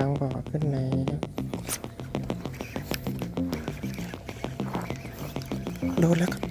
กลางบ่อขึ้นในโดนแล้วครับ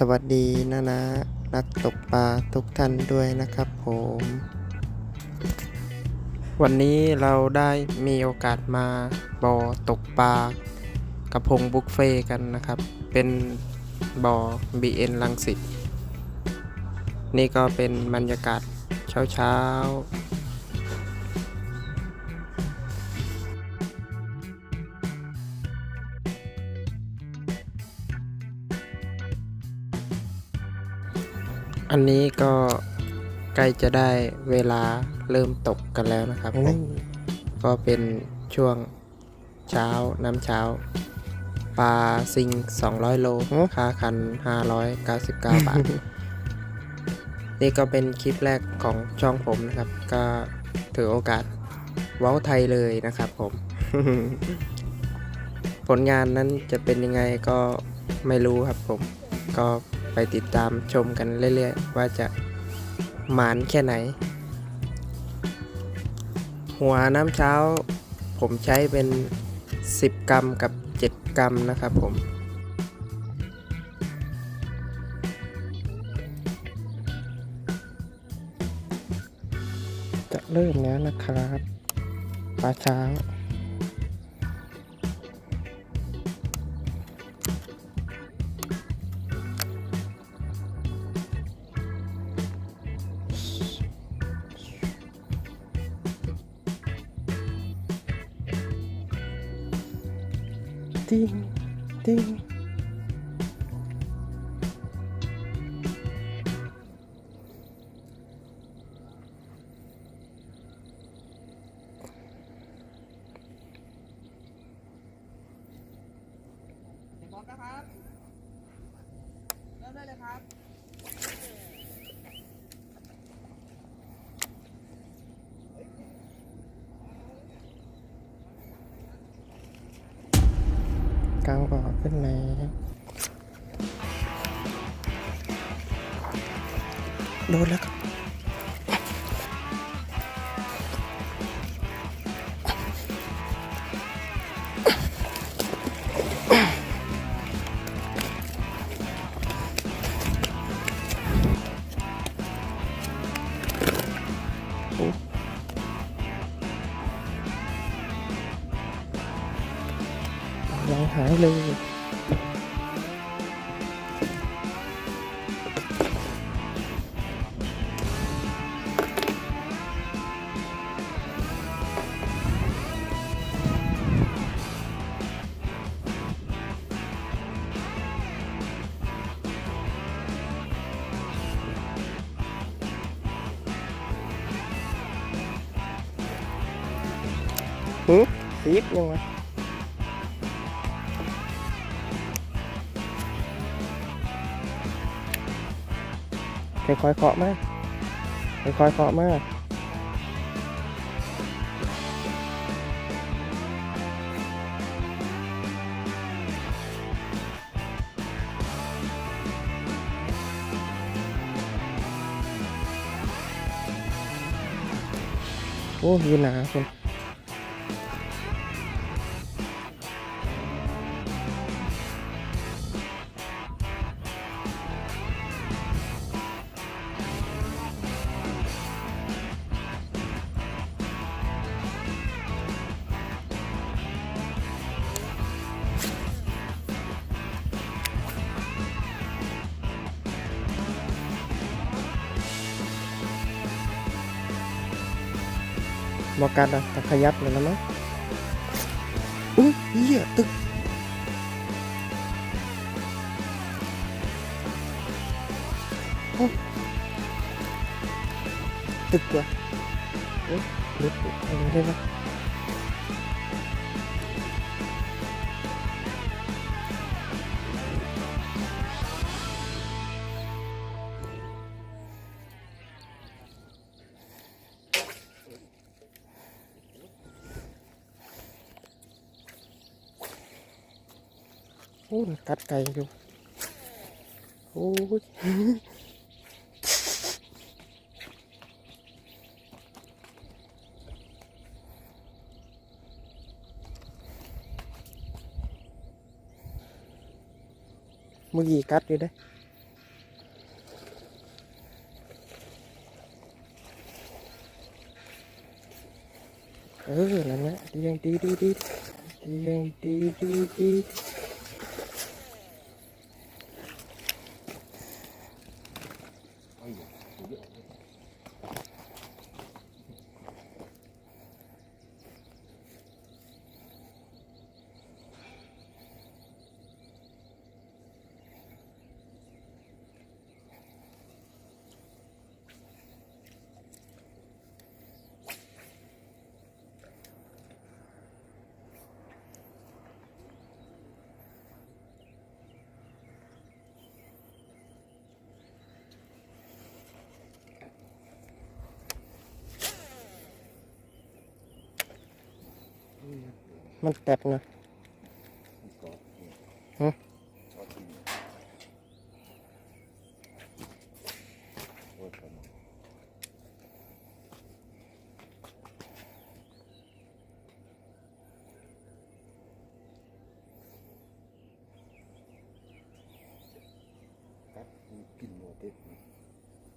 สวัสดีนะนะนักตกปลาทุกท่านด้วยนะครับผม วันนี้เราได้มีโอกาสมาบ่อตกปลากระพงบุฟเฟ่กันนะครับ เป็นบ่อ BN ลังสิตนี่ก็เป็นบรรยากาศเช้าเช้า อันนี้ก็ใกล้จะได้เวลาเริ่มตกกันแล้วนะครับผมก็เป็นช่วงเช้าน้ำเช้าปลาซิง 200 โลค่าคัน 599 บาท นี่ก็เป็นคลิปแรกของช่องผมนะครับ ก็ถือโอกาสเว้าไทยเลยนะครับผม ผลงานนั้นจะเป็นยังไงก็ไม่รู้ครับผม ก็ ไปติดตามชมกันเรื่อยๆ ว่าจะหมานแค่ไหน หัวน้ำเช้า ผมใช้เป็น 10 กรัมกับ 7 กรัมนะครับผม จะเริ่มแล้วนะครับปลาเช้า กางบ่อขึ้นในโดนแล้ว ซีดยังไงค่อยๆเคาะมาค่อยๆเคาะมาโอ้ยืนหนาคุณ บอกกันอะแต่ขยับเลยน อุ้ยเหี้ยตึกโอ้ตึกว่ะเอ๊ะลึกอะไรได้ปะโอ้ยกัดไก่อยู่โอ้ยเมื่อกี้กัดอยู่ได้อเออนั่นแหละดียังดีดีดีดียังดีดี ดี มันแตกนะฮะ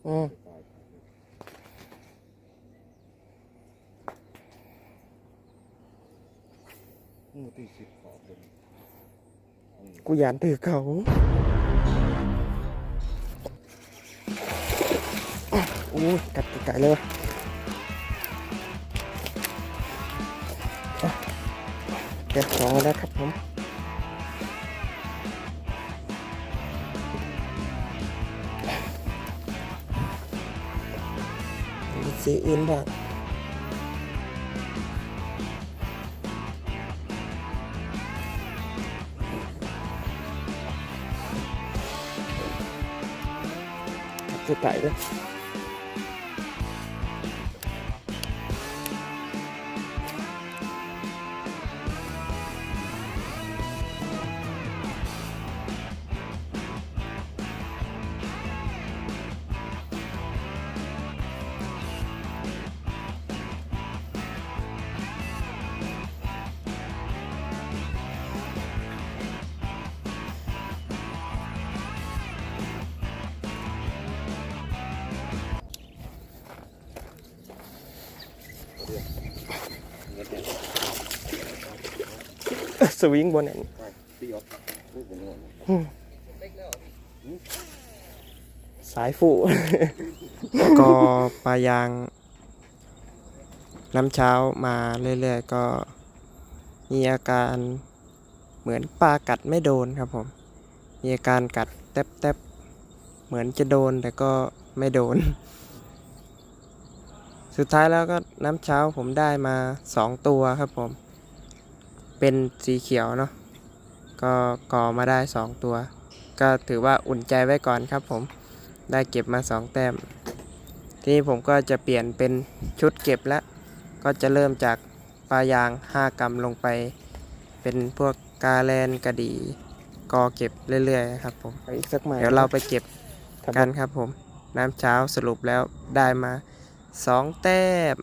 อืม ตีสิบขอบเลยกูอยานถือเขาโอ้ยกัดไก่เลยวะอะเก็บของแล้วครับผมมีสีอื่นบ้าง กัด สวิงบนนั้นตีออกพูดอย่างนี้สายฝูก็ปลายาง น้ำเช้ามาเรื่อยๆก็ มีอาการเหมือนปลากัดไม่โดนครับผม มีอาการกัดแทบๆเหมือนจะโดนแต่ก็ไม่โดน สุดท้ายแล้วก็น้ำเช้าผมได้มาสองตัวครับผม เป็นสีเขียวเนาะก็ก่อมาได้สองตัว ก็ถือว่าอุ่นใจไว้ก่อนครับผมได้เก็บมาสองแต้ม ทีนี้ผมก็จะเปลี่ยนเป็นชุดเก็บแล้ว ก็จะเริ่มจากปลายาง 5 กรัมลงไป เป็นพวกกาแลนกระดีกอเก็บเรื่อยๆครับผมอีกสักหมายเดี๋ยวเราไปเก็บครับกันครับผม น้ำเช้าสรุปแล้วได้มา 2 แต้ม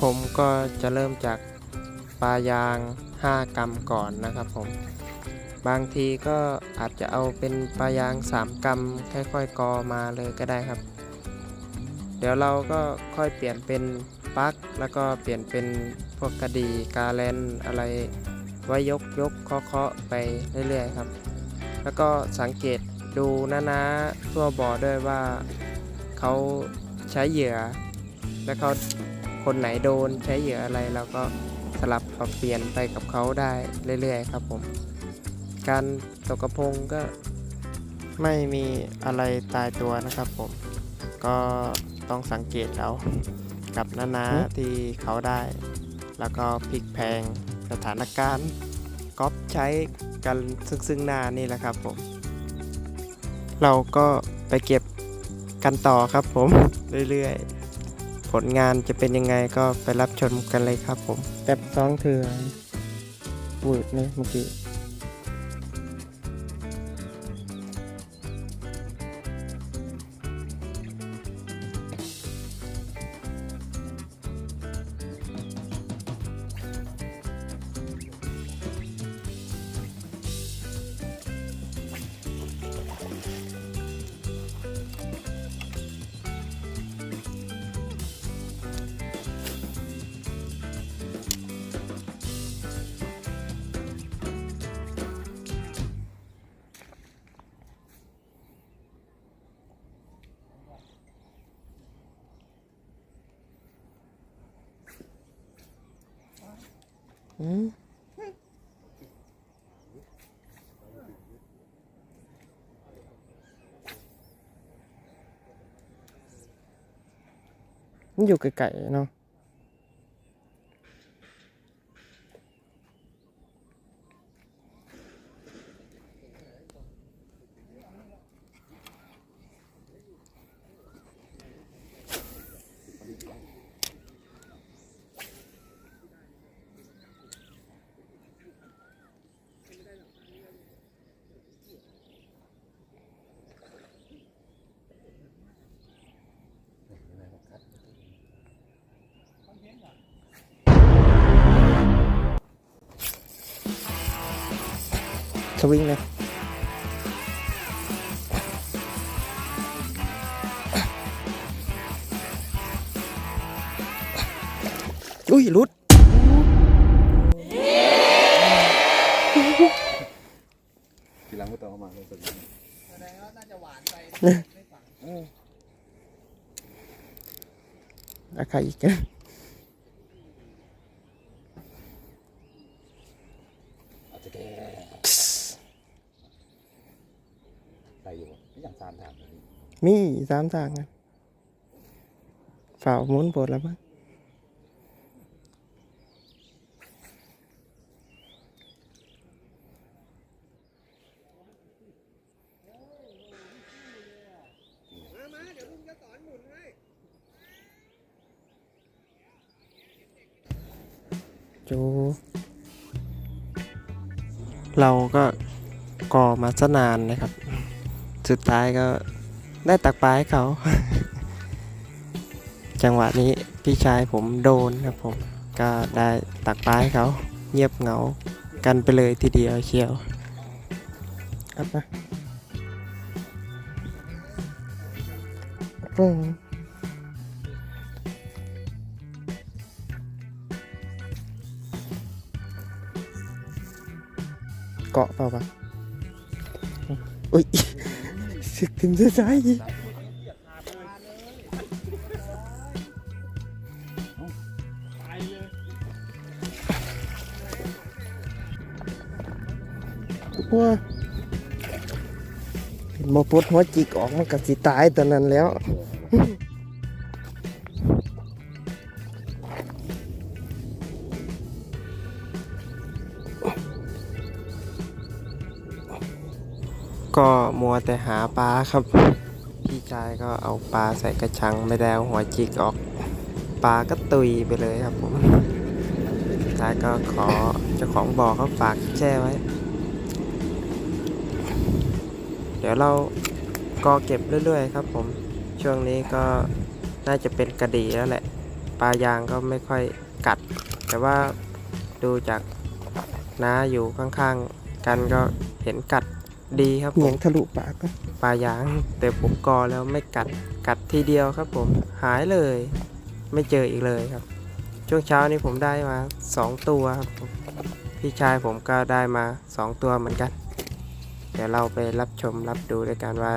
ผมก็จะเริ่มจาก ปลายาง 5 กรัมก่อนนะครับผม บางทีก็อาจจะเอาเป็นปลายาง 3 กรัมค่อยๆกอมาเลยก็ได้ครับ เดี๋ยวเราก็ค่อยเปลี่ยนเป็นปลั๊กแล้วก็เปลี่ยนเป็นพวกกระดีกาแลนอะไรไว้ยกยกเคาะเคาะไปเรื่อยๆครับ แล้วก็สังเกตดูนะๆทั่วบ่อด้วยว่าเขาใช้เหยื่อ และเขาคนไหนโดนใช้เหยื่ออะไรเราก็ สลับปรับเปลี่ยนไปกับเขาได้เรื่อยๆครับผม การตกกระพงก็ไม่มีอะไรตายตัวนะครับผม ก็ต้องสังเกตเอากับนานาที่เขาได้ แล้วก็พลิกแพงสถานการณ์ก๊อปใช้กันซึ่งซึ่งหน้านี่แหละครับผม เราก็ไปเก็บกันต่อครับผม เรื่อยๆ ผลงานจะเป็นยังไงก็ไปรับชมกันเลยครับผม แป๊บสองเถื่อวืดนี่เมื่อกี้ อืมมันอ สวิงเลยอุ้ยหลุดทีหลังก็ต้องเอามาเลยสิอะใครอีกอะอาจจะแก่ ใส่อยู่ไม่อย่างสามทางเลยมีสามทางอะฝ่าวหมุนปวดแล้วมั้งจูเราก็ก่อมาซะนานนะครับ สุดท้ายก็ได้ตักปลาให้เขา จังหวะนี้พี่ชายผมโดนครับผม ก็ได้ตักปลาให้เขา เงียบเหงากันไปเลยทีเดียวเชียวครับนะอืมเกาะเปล่าปะอุ้ย ถึงจะใช่ว่าเห็นมาปวดหัวจิกออกมันก็สิตายตอนนั้นแล้ว ก็มัวแต่หาปลาครับ พี่ชายก็เอาปลาใส่กระชังไม่ได้เอาหัวจิกออก ปลาก็ตุยไปเลยครับผมท้ายก็ขอเจ้าของบ่อเขาฝากแช่ไว้ เดี๋ยวเราก็เก็บเรื่อยๆครับผม ช่วงนี้ก็น่าจะเป็นกระดีแล้วแหละ ปลายางก็ไม่ค่อยกัด แต่ว่าดูจากน้าอยู่ข้างๆ กันก็เห็นกัด ดีครับผเหนียมงทะลุปากปะปลายาง แต่ผมกอแล้วไม่กัดกัดทีเดียวครับ ผมหายเลย ไม่เจออีกเลยครับ ช่วงเช้านี้ผมได้มาสองตัวครับผมพี่ชายผมก็ได้มาสองตัวเหมือนกัน เดี๋ยวเราไปรับชมรับดูด้วยกันว่า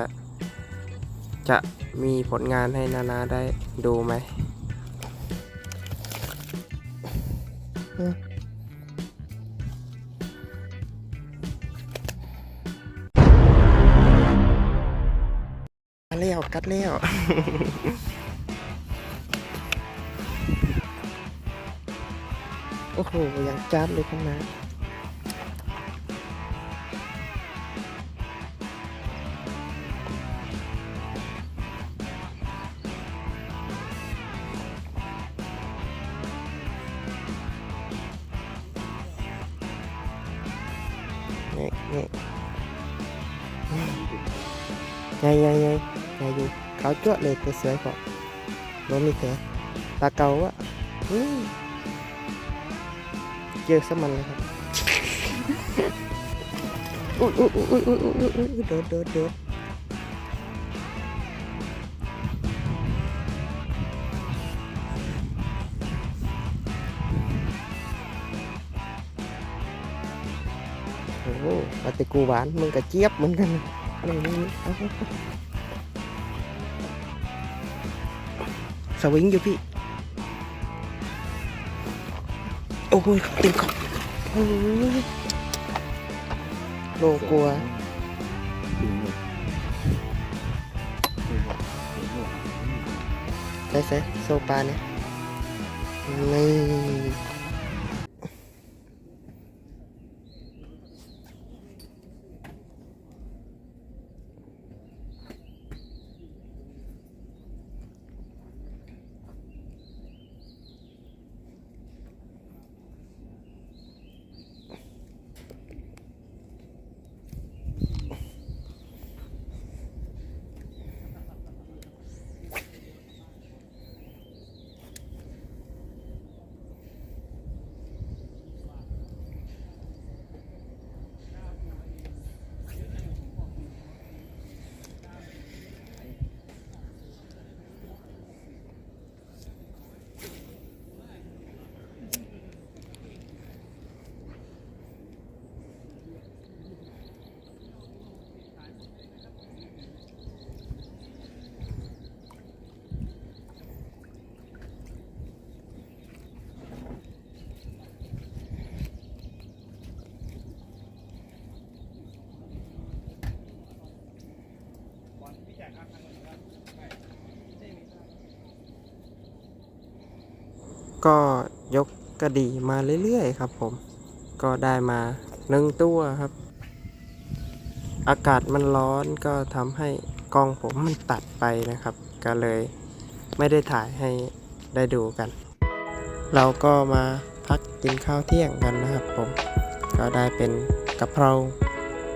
จะมีผลงานให้นานาได้ดูไหม กัดแล้วกัดแล้วโอ้โหยังจัดเลยข้างหน้านี่นี่ไงไงไงไงอยู่เขาวจ้วเลยตัวสวยพอบ่มีแผลตาเก่าอะอืมเจอสมันเลยครับอุ้ยอุ้ยอุ้ยอุ้ยอุ้ยอุ้ยโดดโดดโดดโอ้โหปฏิกูหวานมึงกับเจี๊ยบเหมือนกันนี่นี่นี่เอาเอา สวิงอยู่พี่ โอ้ยติดขอบโอ้ยโลกลัวถึงหมดถึงหมดถึงหมดใส่ใส่โซปลาเนี่ยนี่ ก็ยกกระดี่มาเรื่อยๆครับผม ก็ได้มาหนึ่งตัวครับ อากาศมันร้อนก็ทำให้กล้องผมมันตัดไปนะครับ ก็เลยไม่ได้ถ่ายให้ได้ดูกัน เราก็มาพักกินข้าวเที่ยงกันนะครับผม ก็ได้เป็นกะเพรา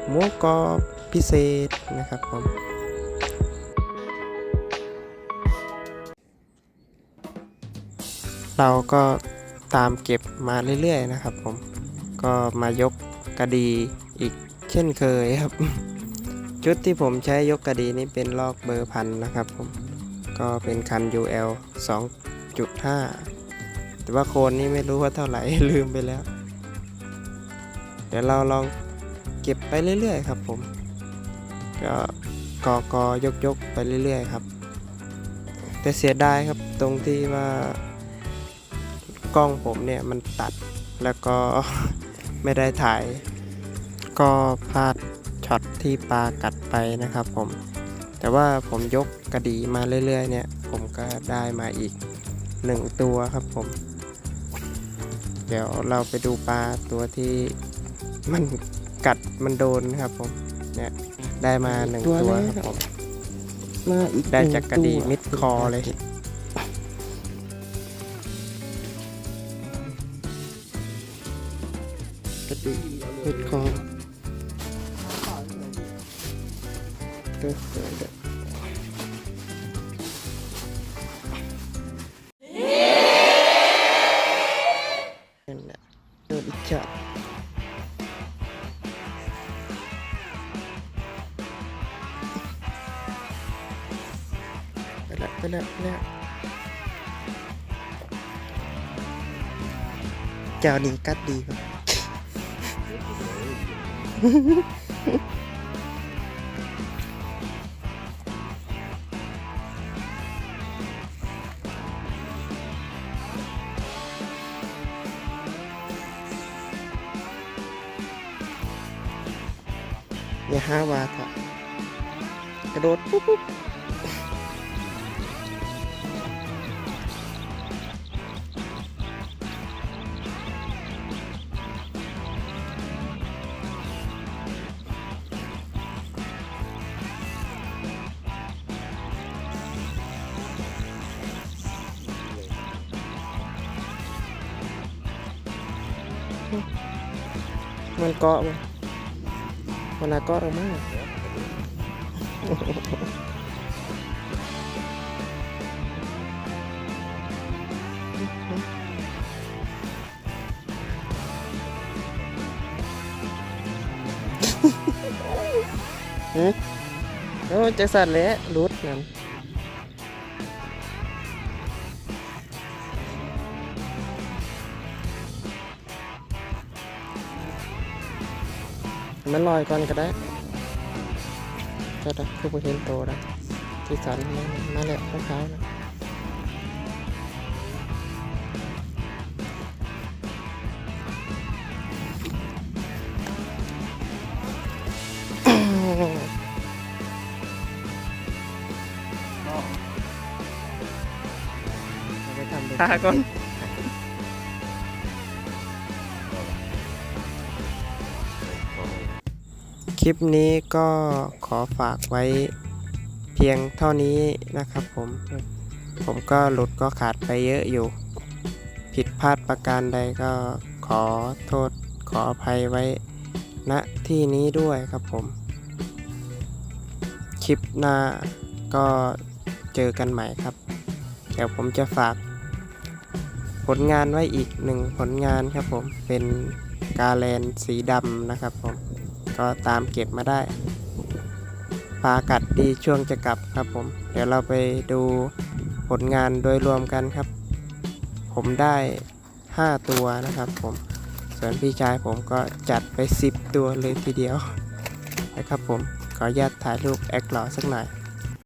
หมูกรอบพิเศษนะครับผม เราก็ตามเก็บมาเรื่อยๆนะครับ ผมก็มายกกระดีอีกเช่นเคยครับ ชุดที่ผมใช้ยกกระดีนี้เป็นลอกเบอร์พันนะครับ ผมก็เป็นคัน UL 2.5 แต่ว่าโคนนี้ไม่รู้ว่าเท่าไหร่ลืมไปแล้ว เดี๋ยวเราลองเก็บไปเรื่อยๆครับ ผมก็กอกอยกยกๆไปเรื่อยๆครับ แต่เสียดายครับตรงที่ว่า กล้องผมเนี่ยมันตัดแล้วก็ไม่ได้ถ่าย ก็พลาดช็อตที่ปลากัดไปนะครับผม แต่ว่าผมยกกระดีมาเรื่อยๆ เนี่ย ผมก็ได้มาอีกหนึ่งตัวครับผม เดี๋ยวเราไปดูปลาตัวที่มันกัดมันโดนครับผม เนี่ยได้มาหนึ่งตัวครับผม มาอีกได้จากกระดีหนึ่งตัวมิดคอเลย กระดีเปิดคอเดี๋ยวเดี๋ย อย่าหาว่าเถะกระโดดปุ๊บ มันเกาะมันมันน่ะเกาะเรามากหือโอ้จักสันแหล้วรุดนั่น มันลอยก่อนก็ได้ก็ได้คือบ่เห็นโตได้ที่สันมามาแล้วของเขานะไปทำเป็นทาก่อน ลิปนี้ก็ขอฝากไว้เพียงเท่านี้นะครับผม ผมก็หลุดก็ขาดไปเยอะอยู่ ผิดพลาดประการใดก็ขอโทษขออภัยไว้ณที่นี้ด้วยครับผม คลิปหน้าก็เจอกันใหม่ครับ เดี๋ยวผมจะฝาก ผลงานไว้อีกหนึ่งผลงานครับผม เป็นกาแลนสีดำนะครับผม ก็ตามเก็บมาได้ปลากัดดีช่วงจะกลับครับผม เดี๋ยวเราไปดูผลงานโดยรวมกันครับ ผมได้ 5 ตัวนะครับผม ส่วนพี่ชายผมก็จัดไป 10 ตัวเลยทีเดียวนะครับผม ขออนุญาตถ่ายรูปแอคหล่อสักหน่อย